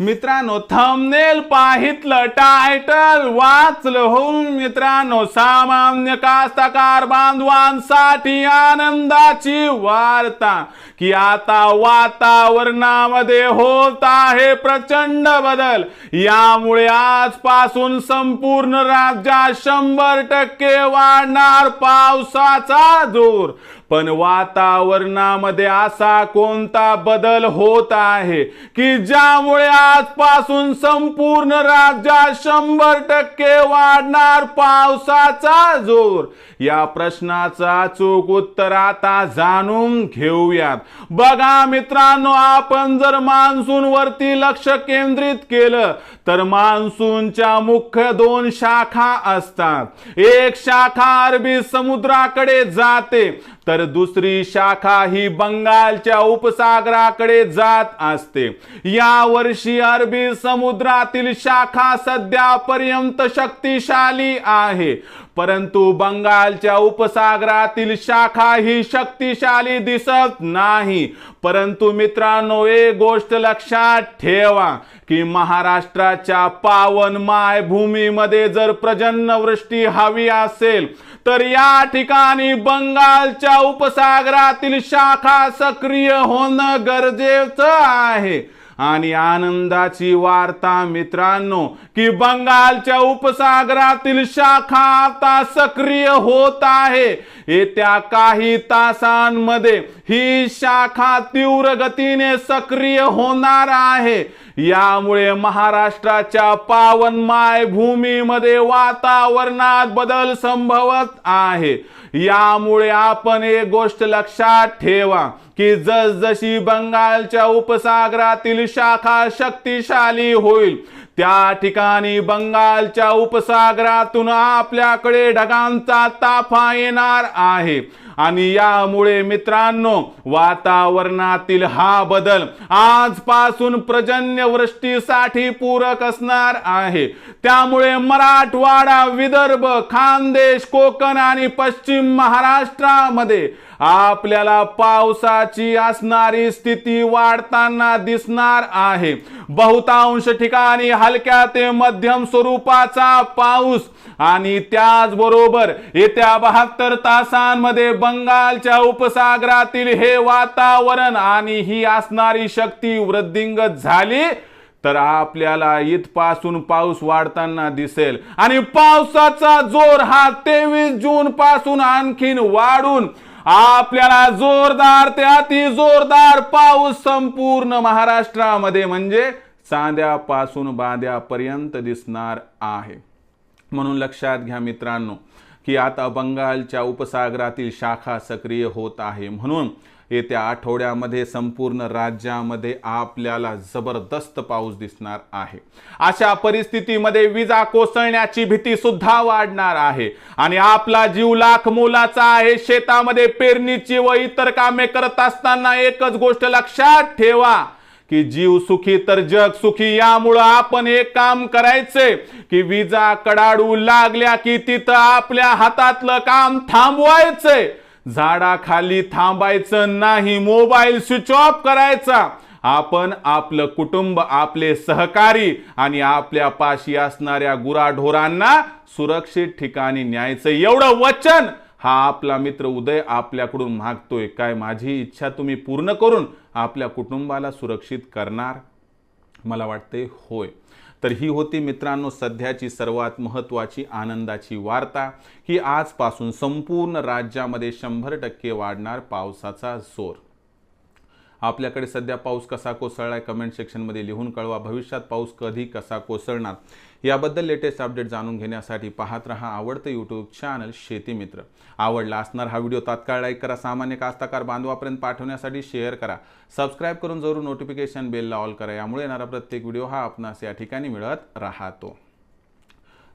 मित्रांनो thumbnail पाहितलं title वाचलं हो मित्रांनो सामान्य कास्तकार बांधवांसाठी आनंदाची वार्ता. की आता वातावरणामध्ये होत आहे प्रचंड बदल. यामुळे आजपासून संपूर्ण राज्यात शंभर टक्के वाढणार पावसाचा जोर. पण वातावरणामध्ये असा कोणता बदल होत आहे की ज्यामुळे आजपासून संपूर्ण राज्यात शंभर टक्के वाढणार पावसाचा जोर? या प्रश्नाचा चूक उत्तर आता जाणून घेऊयात. बघा मित्रांनो आपण जर मान्सून वरती लक्ष केंद्रित केलं तर मान्सूनच्या मुख्य दोन शाखा असतात. एक शाखा अरबी समुद्राकडे जाते. तर दुसरी शाखा ही बंगालच्या उपसागराकडे जात असते. या वर्षी अरबी समुद्रातील शाखा सध्यापर्यंत शक्तिशाली आहे. परंतु बंगालच्या उपसागरातील शाखा ही शक्तिशाली दिसत नाही. परंतु मित्रांनो एक गोष्ट लक्षात ठेवा की महाराष्ट्राच्या पावन मायभूमीमध्ये जर प्रजन्नवृष्टी हवी असेल तर या ठिकाणी बंगालच्या उपसागरातील शाखा सक्रिय होणं गरजेचं आहे. आणि आनंदाची वार्ता मित्रांनो की बंगालच्या उपसागरातील शाखा आता सक्रिय होत आहे. येत्या काही तासांमध्ये ही शाखा तीव्र गतीने सक्रिय होणार आहे. यामुळे महाराष्ट्राच्या पावन मायभूमीमध्ये वातावरणात बदल संभवत आहे. यामुळे आपण एक गोष्ट लक्षात ठेवा. की जसजशी बंगालच्या उपसागरातील शाखा शक्तिशाली होईल त्या ठिकाणी बंगालच्या उपसागरातून आपल्याकडे ढगांचा ताफा येणार आहे. आणि यामुळे मित्रांनो वातावरणातील हा बदल आजपासून पर्जन्यवृष्टीसाठी पूरक असणार आहे. त्यामुळे मराठवाडा विदर्भ खानदेश कोकण आणि पश्चिम महाराष्ट्रामध्ये आपल्याला पावसाची असणारी स्थिती वाढताना दिसणार आहे. बहुतांश ठिकाणी हलक्या ते मध्यम स्वरूपाचा पाऊस आणि त्याचबरोबर येत्या बहात्तर तासांमध्ये बंगालच्या उपसागरातील हे वातावरण आणि ही असणारी शक्ती वृद्धिंगत झाली तर आपल्याला इथपासून पाऊस वाढताना दिसेल. आणि पावसाचा जोर हा तेवीस जून पासून आणखीन वाढून आपल्याला जोरदार ते अति जोरदार पाऊस संपूर्ण महाराष्ट्रामध्ये म्हणजे चांद्यापासून बांद्यापर्यंत दिसणार आहे. म्हणून लक्षात घ्या मित्रांनो ही आता बंगालच्या उपसागरातील शाखा सक्रिय होत आहे. म्हणून येत्या आठवड्यामध्ये संपूर्ण राज्यामध्ये आपल्याला जबरदस्त पाऊस दिसणार आहे. अशा परिस्थितीमध्ये विजा कोसळण्याची भीती सुद्धा वाढणार आहे. आणि आपला जीव लाख मोलाचा आहे. शेतामध्ये पेरणीची व इतर कामे करत असताना एकच गोष्ट लक्षात ठेवा. की जीव सुखी तर जग सुखी यामुळं आपण एक काम करायचे की विजा कडाडू लागल्या की तिथं आपल्या हातातलं काम थांबवायचंय झाडाखाली थांबायचं नाही मोबाईल स्विच ऑफ करायचा. आपण आपलं कुटुंब आपले सहकारी आणि आपल्या पाशी असणाऱ्या गुराढोरांना सुरक्षित ठिकाणी न्यायचं. एवढं वचन हा आपला मित्र उदय आपल्याकडून मागतोय. काय माझी इच्छा तुम्ही पूर्ण करून आपल्या कुटुंबाला सुरक्षित करणार? मला वाटते होय. तर ही होती मित्रांनो सध्याची सर्वात महत्त्वाची आनंदाची वार्ता. की आजपासून संपूर्ण राज्यामध्ये शंभर टक्के वाढणार पावसाचा जोर. आपल्याकडे सध्या पाऊस कसा कोसळलाय कमेंट सेक्शनमध्ये लिहून कळवा. भविष्यात पाऊस कधी कसा कोसळणार? याबद्दल लेटेस्ट अपडेट जाणून घेण्यासाठी पाहत रहा आवडतं यूट्यूब चॅनल शेती मित्र. आवडला असणार हा व्हिडिओ तात्काळ लाईक करा. सामान्य कास्ताकार बांधवापर्यंत पाठवण्यासाठी शेअर करा. सबस्क्राईब करून जरूर नोटिफिकेशन बेलला ऑल करा. यामुळे येणारा प्रत्येक व्हिडिओ हा आपणास या ठिकाणी मिळत राहतो.